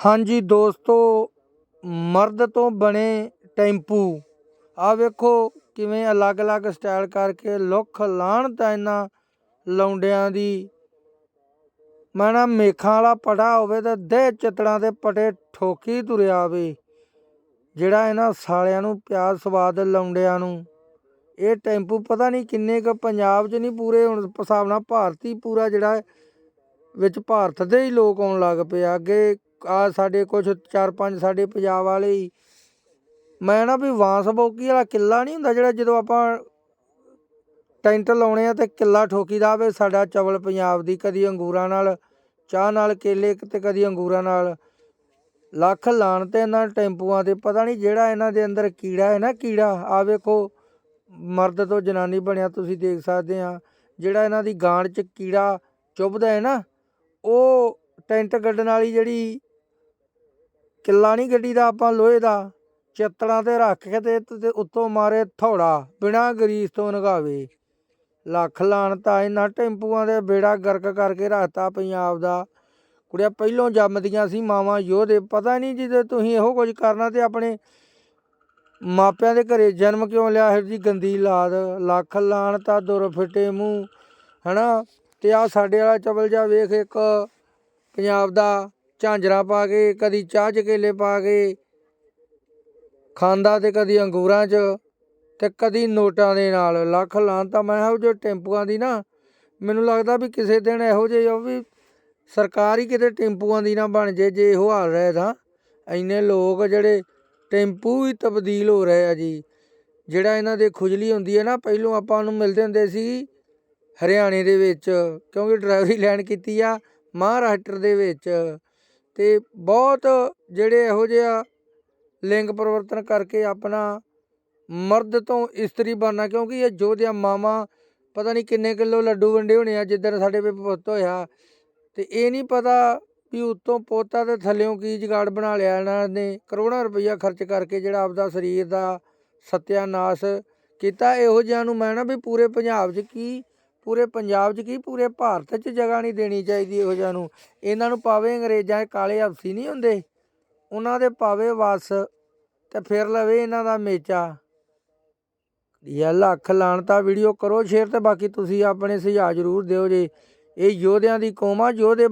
ਹਾਂਜੀ ਦੋਸਤੋ, ਮਰਦ ਤੋਂ ਬਣੇ ਟੈਂਪੂ। ਆ ਵੇਖੋ ਕਿਵੇਂ ਅਲੱਗ-ਅਲੱਗ ਸਟਾਈਲ ਕਰਕੇ ਲੁੱਖ ਲਾਹਣ ਤਾਂ ਇਹਨਾਂ ਲੌਂਡਿਆਂ ਦੀ। ਮੈਂ ਨਾ ਮੇਖਾਂ ਵਾਲਾ ਪਟਾ ਹੋਵੇ ਤਾਂ ਦੇ ਚਿੱਤੜਾਂ ਦੇ ਪਟੇ ਠੋਕੀ ਤੁਰਿਆ ਵੇ। ਜਿਹੜਾ ਇਹਨਾਂ ਸਾਲਿਆਂ ਨੂੰ ਪਿਆ ਸਵਾਦ ਲੌਂਡਿਆਂ ਨੂੰ। ਇਹ ਟੈਂਪੂ ਪਤਾ ਨਹੀਂ ਕਿੰਨੇ ਕ ਪੰਜਾਬ 'ਚ ਨਹੀਂ ਪੂਰੇ, ਹੁਣ ਹਿਸਾਬ ਨਾਲ ਭਾਰਤੀ ਪੂਰਾ ਜਿਹੜਾ ਵਿੱਚ ਭਾਰਤ ਦੇ ਹੀ ਲੋਕ ਆਉਣ ਲੱਗ ਪਏ ਅੱਗੇ ਆ ਸਾਡੇ ਕੁਝ ਚਾਰ ਪੰਜ ਸਾਡੇ ਪੰਜਾਬ ਵਾਲੇ ਹੀ। ਮੈਂ ਨਾ ਵੀ ਵਾਂਸ ਬੋਕੀ ਵਾਲਾ ਕਿੱਲਾ ਨਹੀਂ ਹੁੰਦਾ ਜਿਹੜਾ ਜਦੋਂ ਆਪਾਂ ਟੈਂਟ ਲਾਉਣੇ ਆ ਤੇ ਕਿੱਲਾ ਠੋਕੀ ਦਾ ਵੇ ਸਾਡਾ ਚਵਲ ਪੰਜਾਬ ਦੀ ਕਦੀ ਅੰਗੂਰਾਂ ਨਾਲ, ਚਾਹ ਨਾਲ ਕੇਲੇ ਤੇ ਕਦੀ ਅੰਗੂਰਾਂ ਨਾਲ। ਲੱਖ ਲਾਣ ਤੇ ਇਹਨਾਂ ਟੈਂਪੂਆਂ ਤੇ, ਪਤਾ ਨਹੀਂ ਜਿਹੜਾ ਇਹਨਾਂ ਦੇ ਅੰਦਰ ਕੀੜਾ ਹੈ ਨਾ ਕੀੜਾ, ਆ ਵੇਖੋ, ਮਰਦ ਤੋਂ ਜਨਾਨੀ ਬਣਿਆ ਤੁਸੀਂ ਦੇਖ ਸਕਦੇ ਆ, ਜਿਹੜਾ ਇਹਨਾਂ ਦੀ ਗਾਂਢ 'ਚ ਕੀੜਾ ਚੁੱਭਦਾ ਹੈ ਨਾ, ਉਹ ਟੈਂਟ ਗੱਡਣ ਵਾਲੀ ਜਿਹੜੀ ਕਿੱਲਾ ਨਹੀਂ ਗੱਡੀ ਦਾ ਆਪਾਂ ਲੋਹੇ ਦਾ, ਚਿੱਤੜਾਂ ਤੇ ਰੱਖ ਕੇ ਤੇ ਤੇ ਉੱਤੋਂ ਮਾਰੇ ਥੋੜਾ, ਬਿਨਾ ਗਰੀਸ ਤੋਂ ਨਗਾਵੇ। ਲੱਖ ਲਾਣ ਤਾਂ ਇਹਨਾਂ ਟੈਂਪੂਆਂ ਦੇ ਬੇੜਾ ਗਰਕ ਕਰਕੇ ਰੱਖਤਾ ਪੰਜਾਬ ਦਾ। ਕੁੜੀਆਂ, ਪਹਿਲੋਂ ਜੰਮਦੀਆਂ ਸੀ ਮਾਵਾਂ ਯੋਧੇ, ਪਤਾ ਨਹੀਂ ਜਿਹਦੇ ਤੁਸੀਂ ਇਹੋ ਕੁਝ ਕਰਨਾ ਤੇ ਆਪਣੇ ਮਾਪਿਆਂ ਦੇ ਘਰੇ ਜਨਮ ਕਿਉਂ ਲਿਆ ਇਹੋ ਜੀ ਗੰਦੀ ਲਾਦ। ਲੱਖ ਲਾਣ ਤਾਂ ਦੁਰ ਫਿੱਟੇ ਮੂੰਹ, ਹਨਾ? ਤੇ ਆ ਸਾਡੇ ਵਾਲਾ ਚਵਲ ਜਾ ਵੇਖ ਇੱਕ ਪੰਜਾਬ ਦਾ ਝਾਂਜਰਾ ਪਾ ਕੇ, ਕਦੀ ਚਾਹ ਚ ਕੇਲੇ ਪਾ ਕੇ, ਖਾਂਦਾ ਤੇ ਕਦੀ ਅੰਗੂਰਾਂ 'ਚ ਤੇ ਕਦੀ ਨੋਟਾਂ ਦੇ ਨਾਲ। ਲੱਖ ਲਾਂ ਤਾਂ ਮੈਂ ਇਹੋ ਜਿਹੇ ਟੈਂਪੂਆਂ ਦੀ ਨਾ, ਮੈਨੂੰ ਲੱਗਦਾ ਵੀ ਕਿਸੇ ਦਿਨ ਇਹੋ ਜਿਹੇ ਉਹ ਵੀ ਸਰਕਾਰ ਹੀ ਕਿਤੇ ਟੈਂਪੂਆਂ ਦੀ ਨਾ ਬਣ ਜੇ ਜੇ ਇਹੋ ਹਾਲ ਰਹੇ ਤਾਂ। ਇੰਨੇ ਲੋਕ ਜਿਹੜੇ ਟੈਂਪੂ ਹੀ ਤਬਦੀਲ ਹੋ ਰਹੇ ਆ ਜੀ। ਜਿਹੜਾ ਇਹਨਾਂ ਦੇ ਖੁਜਲੀ ਹੁੰਦੀ ਹੈ ਨਾ, ਪਹਿਲੋਂ ਆਪਾਂ ਨੂੰ ਮਿਲਦੇ ਹੁੰਦੇ ਸੀ ਹਰਿਆਣੇ ਦੇ ਵਿੱਚ, ਕਿਉਂਕਿ ਡਰਾਈਵਰੀ ਲੈਣ ਕੀਤੀ ਆ ਮਹਾਰਾਸ਼ਟਰ ਦੇ ਵਿੱਚ। ਅਤੇ ਬਹੁਤ ਜਿਹੜੇ ਇਹੋ ਜਿਹੇ ਆ ਲਿੰਗ ਪਰਿਵਰਤਨ ਕਰਕੇ ਆਪਣਾ ਮਰਦ ਤੋਂ ਇਸਤਰੀ ਬਣਨਾ, ਕਿਉਂਕਿ ਇਹ ਜੋਧਿਆ ਮਾਵਾਂ, ਪਤਾ ਨਹੀਂ ਕਿੰਨੇ ਕਿਲੋ ਲੱਡੂ ਵੰਡੇ ਹੋਣੇ ਆ, ਜਿੱਦਣ ਸਾਡੇ ਪੇ ਪੁੱਤ ਹੋਇਆ। ਅਤੇ ਇਹ ਨਹੀਂ ਪਤਾ ਵੀ ਉੱਤੋਂ ਪੋਤਾ ਅਤੇ ਥੱਲਿਓਂ ਕੀ ਜਗਾੜ ਬਣਾ ਲਿਆ ਇਹਨਾਂ ਨੇ। ਕਰੋੜਾਂ ਰੁਪਈਆ ਖਰਚ ਕਰਕੇ ਜਿਹੜਾ ਆਪਦਾ ਸਰੀਰ ਦਾ ਸਤਿਆਨਾਸ਼ ਕੀਤਾ। ਇਹੋ ਜਿਹਿਆਂ ਨੂੰ ਮੈਂ ਨਾ ਵੀ ਪੂਰੇ ਪੰਜਾਬ 'ਚ ਕੀ ਪੂਰੇ ਪੰਜਾਬ 'ਚ ਕੀ, ਪੂਰੇ ਭਾਰਤ 'ਚ ਜਗ੍ਹਾ ਨਹੀਂ ਦੇਣੀ ਚਾਹੀਦੀ ਇਹੋ ਜਿਹਾ ਨੂੰ। ਇਹਨਾਂ ਨੂੰ ਪਾਵੇ ਅੰਗਰੇਜ਼ਾਂ ਦੇ ਕਾਲੇ ਹਫਸੀ ਨਹੀਂ ਹੁੰਦੇ। ਉਹਨਾਂ ਦੇ ਪਾਵੇ ਵਸ ਤੇ ਫਿਰ ਲਵੇ ਇਹਨਾਂ ਦਾ ਮੇਚਾ। ਇਹ ਲੱਖ ਲਾਣਤਾ ਵੀਡੀਓ ਕਰੋ ਸ਼ੇਅਰ ਤੇ ਬਾਕੀ ਤੁਸੀਂ ਆਪਣੇ ਸੁਝਾਅ ਜ਼ਰੂਰ ਦਿਓ ਜੇ। ਇਹ ਯੋਧਿਆਂ ਦੀ ਕੌਮ ਆ, ਯੋਧੇ